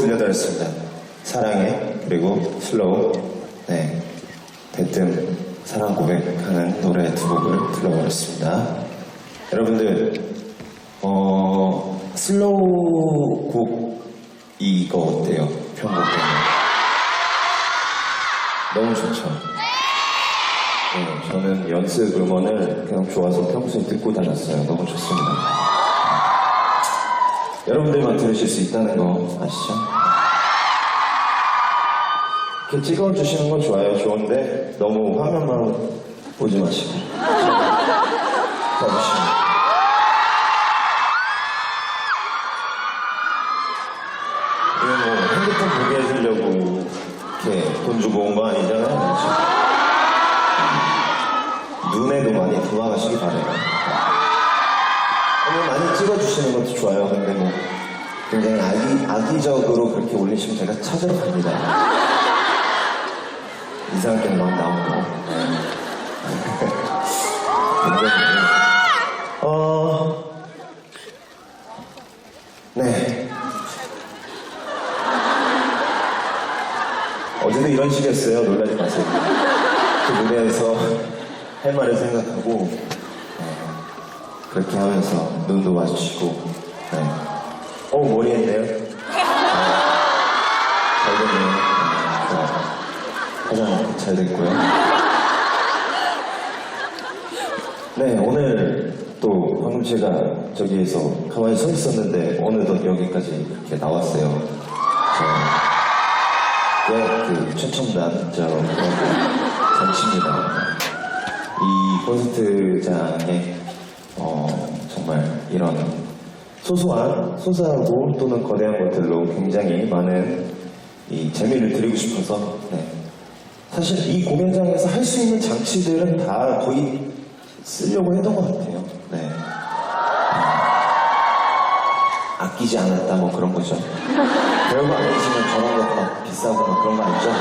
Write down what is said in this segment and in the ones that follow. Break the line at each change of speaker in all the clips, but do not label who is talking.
들려드렸습니다. 사랑해, 그리고 슬로우. 네. 대뜸 사랑 고백하는 노래 두 곡을 불러버렸습니다. 여러분들, 어, 슬로우 곡 이거 어때요? 편곡 때문에. 너무 좋죠. 네, 저는 연습 음원을 그냥 좋아서 평소에 듣고 다녔어요. 너무 좋습니다. 여러분들만 들으실 수 있다는 거 아시죠? 이렇게 찍어주시는 건 좋아요. 좋은데 너무 화면만 보지 마시고 봐주시면 이거 뭐 핸드폰 보게 해주려고 이렇게 돈 주고 온 거 아니잖아요. 눈에도 많이 들어가시기 바래요. 많이 찍어주시는 것도 좋아요. 근데 뭐 굉장히 악의, 악의적으로 그렇게 올리시면 제가 찾으러 갑니다. 이상하게 막 나온 거. 굉장히, 어, 네. 어제도 이런 식이었어요. 놀라지 마세요. 그 무대에서 할 말을 생각하고 어, 그렇게 하면서 눈도 마주치고 네. 어 머리 했네요. 네. 잘 됐네요. 네. 화장 잘 됐고요. 네 오늘 또 방금 제가 저기에서 가만히 서 있었는데 어느덧 여기까지 이렇게 나왔어요. 저 네, 그 최첨단 저 장치입니다. 이 콘서트장에 이런 소소한 소소하고 또는 거대한 것들로 굉장히 많은 이 재미를 드리고 싶어서 네. 사실 이 공연장에서 할 수 있는 장치들은 다 거의 쓰려고 했던 것 같아요. 네. 아끼지 않았다 뭐 그런 거죠. 별거 아니지만 저런 거 막 비싸고 막 그런 거 아니죠? 네.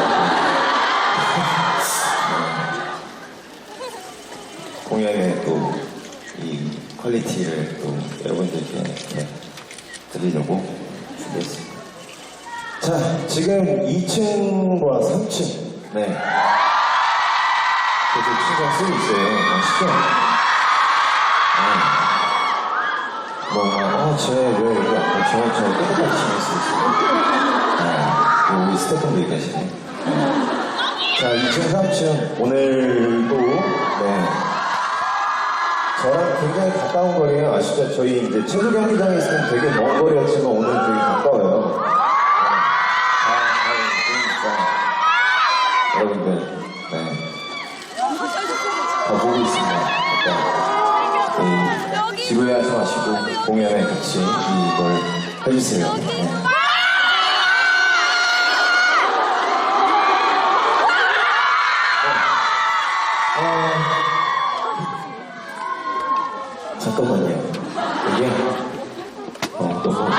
공연의 또이 퀄리티를 또 여러분들께 이렇게 드리려고 준비했습니다. 자, 지금 2층과 3층, 네. 계속 신경 쓰고 있어요. 아시죠? 네. 뭔가, 어, 쟤왜 여기 앞에 저, 저 끝까지 신경 쓰고 있어요. 네. 우리 스태프분들 계시네. 네. 자, 2층, 3층, 오늘도, 네. 저랑 굉장히 가까운 거리예요. 아시죠? 저희 이제 체조 경기장에 있으면 되게 먼 거리였지만 오늘 되게 가까워요. 네. 다, 다 보니까 여러분들, 네. 다 보고 있습니다. 일단, 이, 지루해하지 마시고 공연에 같이 이걸 해주세요. 네. 잠깐만요. 이게, 어, 또, 뭐.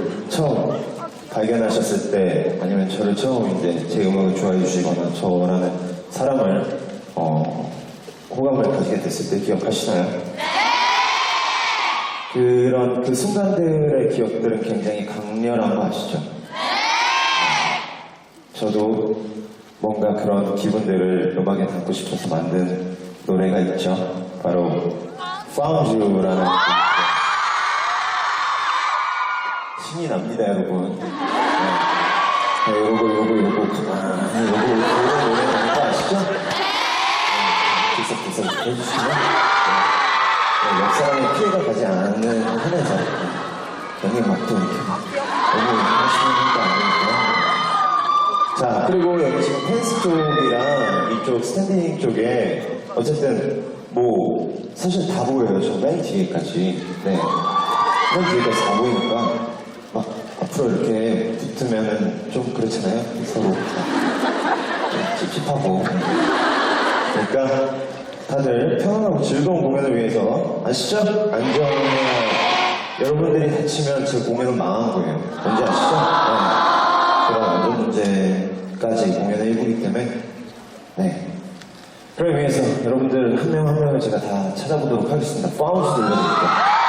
저를 처음 발견하셨을 때 아니면 저를 처음 이제 제 음악을 좋아해 주시거나 저라는 사람을 어, 호감을 가지게 됐을 때 기억하시나요? 그런 그 순간들의 기억들은 굉장히 강렬한 거 아시죠? 저도 뭔가 그런 기분들을 음악에 담고 싶어서 만든 노래가 있죠. 바로 Found You라는 신이 납니다, 여러분. 네. 네, 요거, 요거, 요거, 가만히, 요거, 요거 노래 나는 거 아시죠? 네, 들썩들썩 해주시면, 네. 네, 옆 사람의 피해가 가지 않는 한에서, 네. 괜히 막또 이렇게 막, 너무 하시는 거 아니니까. 자, 그리고 여기 지금 펜스 쪽이랑 이쪽 스탠딩 쪽에 어쨌든 뭐 사실 다 보여요. 저 맨 뒤에까지. 네. 맨 뒤에까지 다 보이니까 막 앞으로 이렇게 붙으면은 좀 그렇잖아요. 서로. 좀 찝찝하고. 그러니까 다들 편안하고 즐거운 공연을 위해서 아시죠? 안전해야 여러분들이 다치면 제 공연은 망한 거예요. 뭔지 아시죠? 네. 그런 안전 문제까지 공연의 일부이기 때문에 네. 그걸 위해서 여러분들 한 명 한 명을 제가 다 찾아보도록 하겠습니다. 파운스 돌려드릴게요.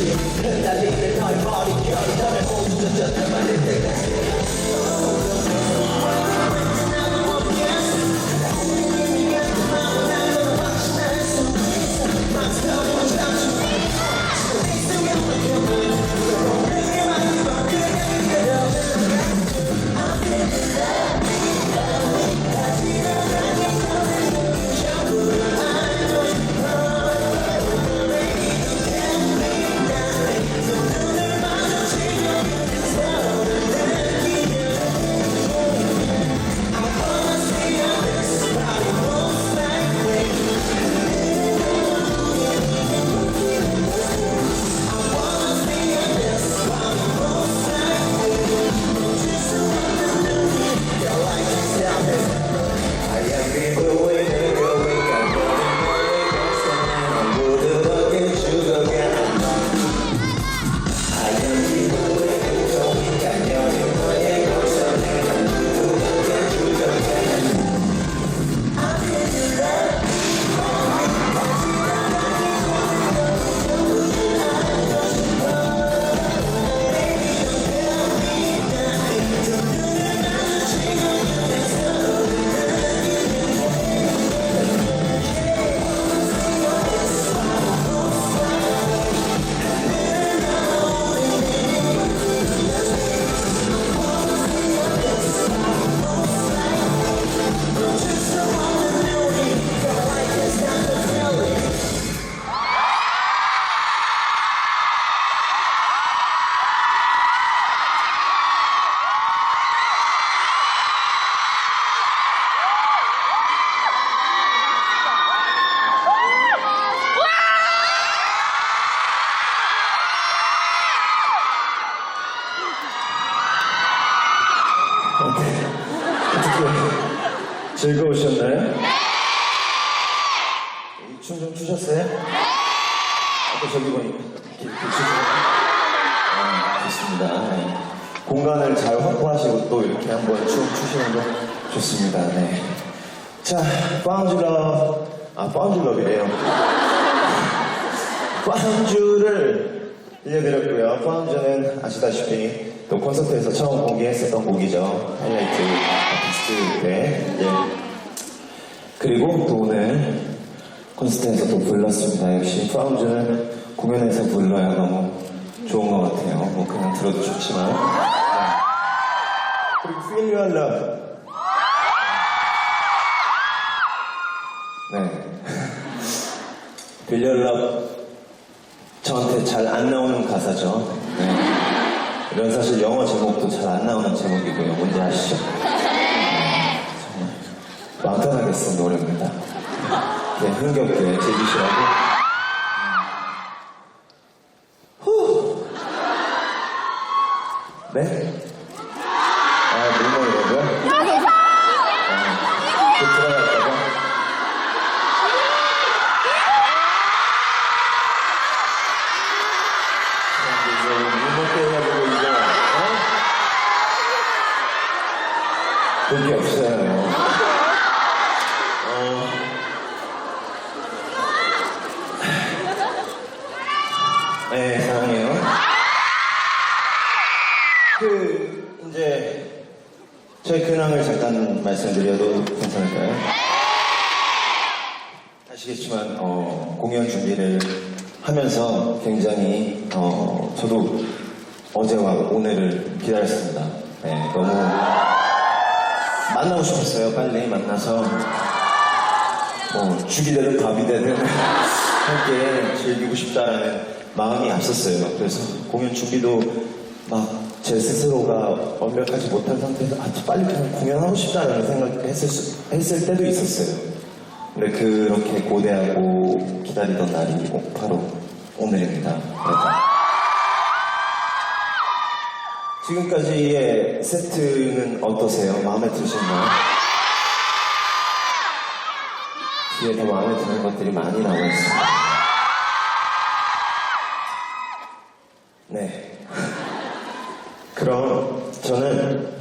Köften
즐거우셨나요? 춤좀 추셨어요? 아까 저기 보니까 이렇게, 추시는 아, 좋습니다. 네. 공간을 잘 확보하시고 또 이렇게 한번 춤 추시는 거 좋습니다. 네. 자, 파운줄러, 아, 파운줄러이래요. 파운주를 들려드렸고요. 파운주는 아시다시피 또 콘서트에서 처음 공개했었던 곡이죠. 하이라이트 그리고 또 오늘 콘서트에서 또 불렀습니다. 역시 파운주는 공연에서 불러야 너무 좋은 것 같아요. 뭐 그냥 들어도 좋지만. 네. 그리고 Feel Your Love. 네. Feel Your Love. 저한테 잘 안 나오는 가사죠. 네. 이런 사실 영어 제목도 잘 안 나오는 제목이고요. 뭔지 아시죠? 네. 쓴 노래입니다. 네, 흥겹게 즐기시라고. 후. 네? 아시겠지만, 어, 공연 준비를 하면서 굉장히, 어, 저도 어제와 오늘을 기다렸습니다. 네, 너무 만나고 싶었어요. 빨리 만나서, 뭐, 죽이 되든 밥이 되든 함께 즐기고 싶다라는 마음이 앞섰어요. 그래서 공연 준비도 막 제 스스로가 완벽하지 못한 상태에서 아, 빨리 공연하고 싶다라는 생각을 했을, 수- 했을 때도 있었어요. 근데 그렇게 고대하고 기다리던 날이 오- 바로 오늘입니다. 그래서 지금까지의 세트는 어떠세요? 마음에 드시나요? 뒤에 더 마음에 드는 것들이 많이 나와 있습니다. 네. 그럼 저는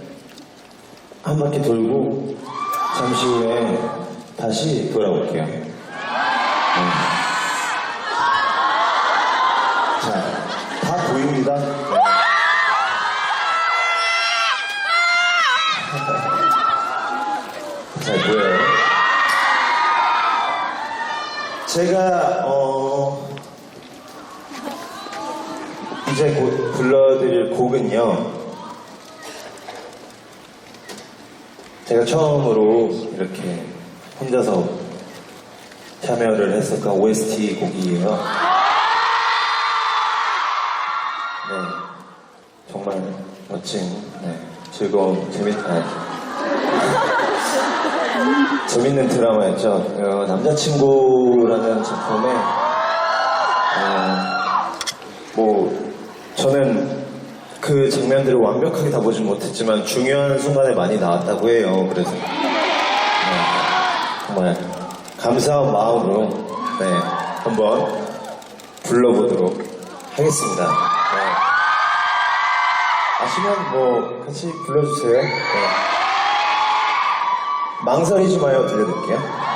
한 바퀴 돌고 잠시 후에 다시 돌아올게요. 네. 자, 다 보입니다. 네. 잘 보여요. 제가 어 이제 곧 불러드릴 곡은요. 제가 처음으로 이렇게 혼자서 참여를 했었던 OST 곡이에요. 네, 정말 멋진, 네, 즐거운, 재밌다. 재밌는 드라마였죠. 어, 남자친구라는 작품에 어, 뭐 저는 그 장면들을 완벽하게 다 보진 못했지만 중요한 순간에 많이 나왔다고 해요. 그래서 네, 정말 감사한 마음으로 네, 한번 불러보도록 하겠습니다. 네. 아시면 뭐 같이 불러주세요. 네. 망설이지 마요. 들려드릴게요.